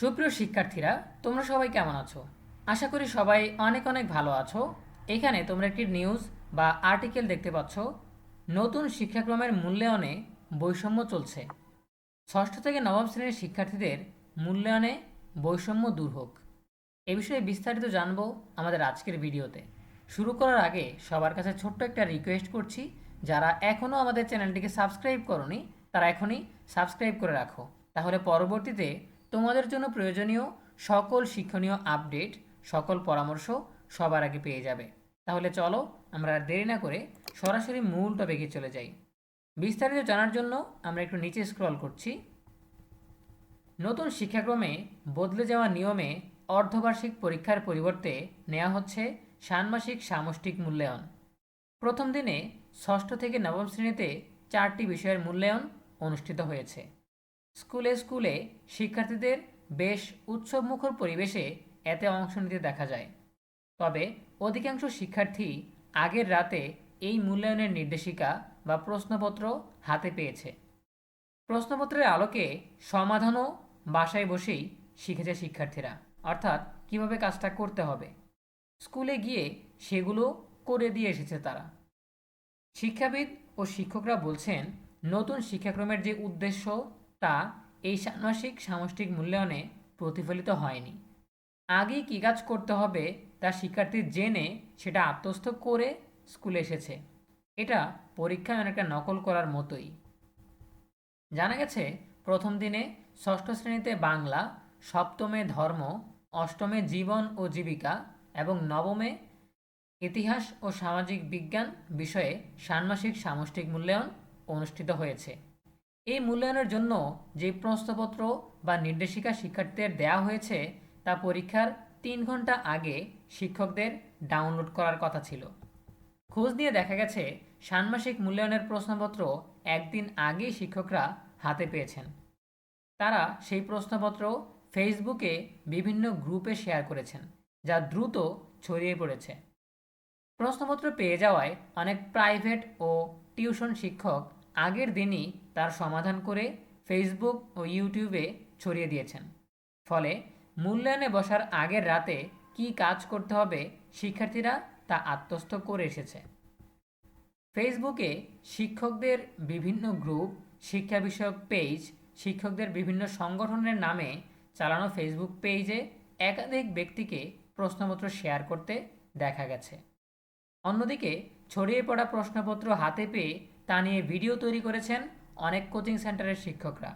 সুপ্রিয় শিক্ষার্থীরা, তোমরা সবাই কেমন আছো? আশা করি সবাই অনেক অনেক ভালো আছো। এখানে তোমরা একটি নিউজ বা আর্টিকেল দেখতে পাচ্ছ। নতুন শিক্ষাক্রমের মূল্যায়নে বৈষম্য চলছে। ষষ্ঠ থেকে নবম শ্রেণির শিক্ষার্থীদের মূল্যায়নে বৈষম্য দূর হোক। এ বিষয়ে বিস্তারিত জানব আমাদের আজকের ভিডিওতে। শুরু করার আগে সবার কাছে ছোট্ট একটা রিকোয়েস্ট করছি, যারা এখনও আমাদের চ্যানেলটিকে সাবস্ক্রাইব করনি, তারা এখনই সাবস্ক্রাইব করে রাখো। তাহলে পরবর্তীতে তোমাদের জন্য প্রয়োজনীয় সকল শিক্ষণীয় আপডেট, সকল পরামর্শ সবার আগে পেয়ে যাবে। তাহলে চলো আমরা দেরি না করে সরাসরি মূল টপিকে চলে যাই। বিস্তারিত জানার জন্য আমরা একটু নিচে স্ক্রল করছি। নতুন শিক্ষাক্রমে বদলে যাওয়া নিয়মে অর্ধবার্ষিক পরীক্ষার পরিবর্তে নেওয়া হচ্ছে ষান্মাসিক সামষ্টিক মূল্যায়ন। প্রথম দিনে ষষ্ঠ থেকে নবম শ্রেণীতে চারটি বিষয়ের মূল্যায়ন অনুষ্ঠিত হয়েছে। স্কুলে স্কুলে শিক্ষার্থীদের বেশ উৎসবমুখর পরিবেশে এতে অংশ নিতে দেখা যায়। তবে অধিকাংশ শিক্ষার্থী আগের রাতে এই মূল্যায়নের নির্দেশিকা বা প্রশ্নপত্র হাতে পেয়েছে। প্রশ্নপত্রের আলোকে সমাধানও বাসায় বসেই শিখেছে শিক্ষার্থীরা, অর্থাৎ কীভাবে কাজটা করতে হবে। স্কুলে গিয়ে সেগুলো করে দিয়ে এসেছে তারা। শিক্ষাবিদ ও শিক্ষকরা বলছেন, নতুন শিক্ষাক্রমের যে উদ্দেশ্য তা এই ষান্মাসিক সামষ্টিক মূল্যায়নে প্রতিফলিত হয়নি। আগে কী কাজ করতে হবে তা শিক্ষার্থী জেনে সেটা আত্মস্থ করে স্কুলে এসেছে। এটা পরীক্ষায় অনেকটা নকল করার মতোই। জানা গেছে, প্রথম দিনে ষষ্ঠ শ্রেণীতে বাংলা, সপ্তমে ধর্ম, অষ্টমে জীবন ও জীবিকা এবং নবমে ইতিহাস ও সামাজিক বিজ্ঞান বিষয়ে ষান্মাসিক সামষ্টিক মূল্যায়ন অনুষ্ঠিত হয়েছে। এই মূল্যায়নের জন্য যে প্রশ্নপত্র বা নির্দেশিকা শিক্ষার্থীদের দেওয়া হয়েছে, তা পরীক্ষার তিন ঘণ্টা আগে শিক্ষকদের ডাউনলোড করার কথা ছিল। খোঁজ নিয়ে দেখা গেছে, ষান্মাসিক মূল্যায়নের প্রশ্নপত্র একদিন আগেই শিক্ষকরা হাতে পেয়েছেন। তারা সেই প্রশ্নপত্র ফেসবুকে বিভিন্ন গ্রুপে শেয়ার করেছেন, যা দ্রুত ছড়িয়ে পড়েছে। প্রশ্নপত্র পেয়ে যাওয়ায় অনেক প্রাইভেট ও টিউশন শিক্ষক আগের দিনই তার সমাধান করে ফেসবুক ও ইউটিউবে ছড়িয়ে দিয়েছেন। ফলে মূল্যায়নে বসার আগের রাতে কি কাজ করতে হবে শিক্ষার্থীরা তা আত্মস্থ করে এসেছে। ফেসবুকে শিক্ষকদের বিভিন্ন গ্রুপ, শিক্ষা বিষয়ক পেজ, শিক্ষকদের বিভিন্ন সংগঠনের নামে চালানো ফেসবুক পেজে একাধিক ব্যক্তিকে প্রশ্নপত্র শেয়ার করতে দেখা গেছে। অন্যদিকে ছড়িয়ে পড়া প্রশ্নপত্র হাতে পেয়ে তা নিয়ে ভিডিও তৈরি করেছেন অনেক কোচিং সেন্টারের শিক্ষকরা।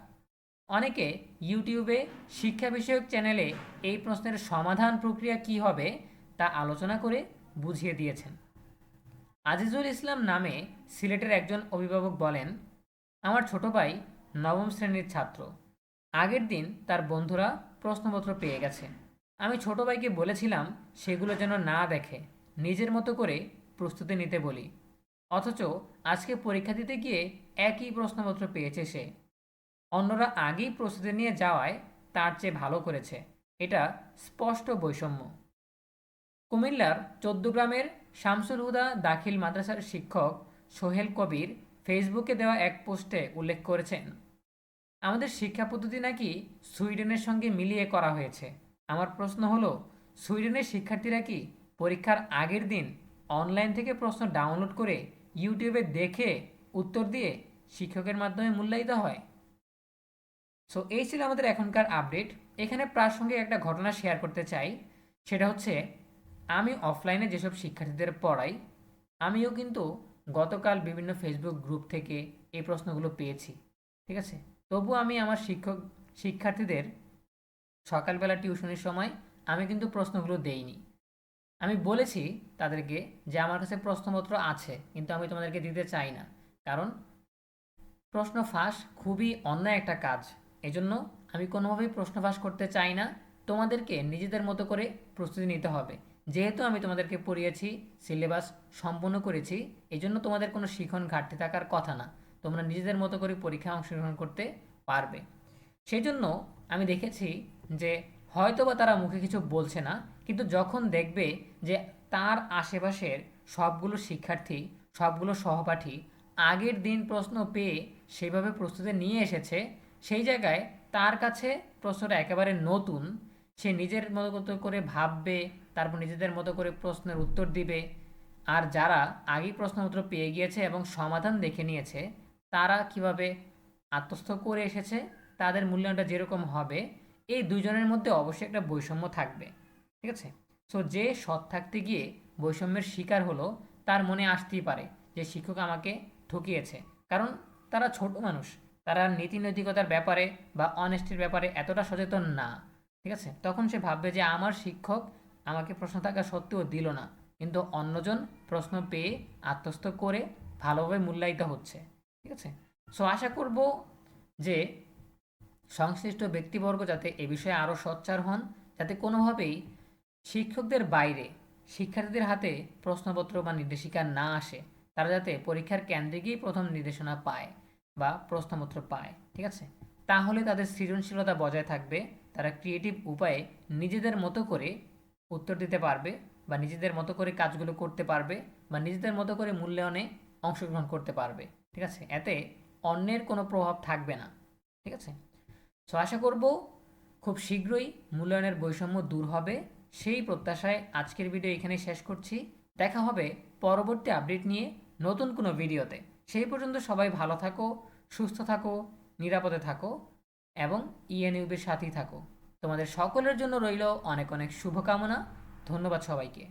অনেকে ইউটিউবে শিক্ষা বিষয়ক চ্যানেলে এই প্রশ্নের সমাধান প্রক্রিয়া কী হবে তা আলোচনা করে বুঝিয়ে দিয়েছেন। আজিজুল ইসলাম নামে সিলেটের একজন অভিভাবক বলেন, আমার ছোট ভাই নবম শ্রেণির ছাত্র। আগের দিন তার বন্ধুরা প্রশ্নপত্র পেয়ে গেছে। আমি ছোট ভাইকে বলেছিলাম সেগুলো যেন না দেখে, নিজের মতো করে প্রস্তুতি নিতে বলি। অথচ আজকে পরীক্ষা দিতে গিয়ে একই প্রশ্নপত্র পেয়েছে সে। অন্যরা আগেই প্রস্তুতি নিয়ে যাওয়ায় তার চেয়ে ভালো করেছে। এটা স্পষ্ট বৈষম্য। কুমিল্লার চোদ্দগ্রামের শামসুল হুদা দাখিল মাদ্রাসার শিক্ষক সোহেল কবির ফেসবুকে দেওয়া এক পোস্টে উল্লেখ করেছেন, আমাদের শিক্ষা পদ্ধতি নাকি সুইডেনের সঙ্গে মিলিয়ে করা হয়েছে। আমার প্রশ্ন হলো, সুইডেনের শিক্ষার্থীরা কি পরীক্ষার আগের দিন অনলাইন থেকে প্রশ্ন ডাউনলোড করে ইউটিউবে দেখে উত্তর দিয়ে শিক্ষকের মাধ্যমে মূল্যায়িত হয়। সো এই ছিল আমাদের এখনকার আপডেট এখানে প্রাসঙ্গিক একটা ঘটনা শেয়ার করতে চাই। সেটা হচ্ছে, আমি অফলাইনে যেসব শিক্ষার্থীদের পড়াই, আমিও কিন্তু গতকাল বিভিন্ন ফেসবুক গ্রুপ থেকে এই প্রশ্নগুলো পেয়েছি। ঠিক আছে? তবু আমি আমার শিক্ষক, শিক্ষার্থীদের সকালবেলা টিউশনের সময় আমি কিন্তু প্রশ্নগুলো দেইনি। আমি বলেছি তাদেরকে যে আমার কাছে প্রশ্নপত্র আছে, কিন্তু আমি তোমাদেরকে দিতে চাই না। কারণ প্রশ্ন ফাঁস খুবই অন্যায় একটা কাজ। এজন্য আমি কোনোভাবেই প্রশ্ন ফাঁস করতে চাই না। তোমাদেরকে নিজেদের মতো করে প্রস্তুতি নিতে হবে। যেহেতু আমি তোমাদেরকে পড়িয়েছি, সিলেবাস সম্পূর্ণ করেছি এই জন্য তোমাদের কোনো শিখন ঘাটতি থাকার কথা না। তোমরা নিজেদের মতো করে পরীক্ষায় অংশগ্রহণ করতে পারবে। সেই জন্য আমি দেখেছি যে হয়তো বা তারা মুখে কিছু বলছে না, কিন্তু যখন দেখবে যে তার আশেপাশের সবগুলো শিক্ষার্থী, সবগুলো সহপাঠী আগের দিন প্রশ্ন পেয়ে সেভাবে প্রস্তুতি নিয়ে এসেছে, সেই জায়গায় তার কাছে প্রশ্নটা একেবারে নতুন। সে নিজের মতো করে ভাববে, তারপর নিজেদের মতো করে প্রশ্নের উত্তর দিবে। আর যারা আগেই প্রশ্ন উত্তর পেয়ে গিয়েছে এবং সমাধান দেখে নিয়েছে, তারা কীভাবে আত্মস্থ করে এসেছে, তাদের মূল্যায়নটা যেরকম হবে এই দুজনের মধ্যে অবশ্যই একটা বৈষম্য থাকবে, ঠিক আছে? সো যে সৎ থাকতে গিয়ে বৈষম্যের শিকার হলো, তার মনে আসতেই পারে যে শিক্ষক আমাকে ঠকিয়েছে। কারণ তারা ছোট মানুষ, তারা নীতি নৈতিকতার ব্যাপারে বা অনেস্টির ব্যাপারে এতটা সচেতন না, ঠিক আছে? তখন সে ভাববে যে আমার শিক্ষক আমাকে প্রশ্ন থাকা সত্ত্বেও দিল না, কিন্তু অন্যজন প্রশ্ন পেয়ে আত্মস্থ করে ভালোভাবে মূল্যায়িত হচ্ছে, ঠিক আছে? সো আশা করব যে সংশ্লিষ্ট ব্যক্তিবর্গ যাতে এ বিষয়ে আরও সোচ্চার হন, যাতে কোনোভাবেই শিক্ষকদের বাইরে শিক্ষার্থীদের হাতে প্রশ্নপত্র বা নির্দেশিকা না আসে, তারা যাতে পরীক্ষার কেন্দ্রে গিয়েই প্রথম নির্দেশনা পায় বা প্রশ্নপত্র পায়, ঠিক আছে? তাহলে তাদের সৃজনশীলতা বজায় থাকবে, তারা ক্রিয়েটিভ উপায়ে নিজেদের মতো করে উত্তর দিতে পারবে বা নিজেদের মতো করে কাজগুলো করতে পারবে বা নিজেদের মতো করে মূল্যায়নে অংশগ্রহণ করতে পারবে, ঠিক আছে? এতে অন্যের কোনো প্রভাব থাকবে না, ঠিক আছে? সো আশা করব খুব শীঘ্রই মূল্যায়নের বৈষম্য দূর হবে। সেই প্রত্যাশায় আজকের ভিডিও এখানে শেষ করছি। দেখা হবে পরবর্তী আপডেট নিয়ে নতুন কোনো ভিডিওতে সেই পর্যন্ত সবাই ভালো থাকো, সুস্থ থাকো, নিরাপদে থাকো এবং ইএনইউবের সাথেই থাকো। তোমাদের সকলের জন্য রইল অনেক অনেক শুভকামনা। ধন্যবাদ সবাইকে।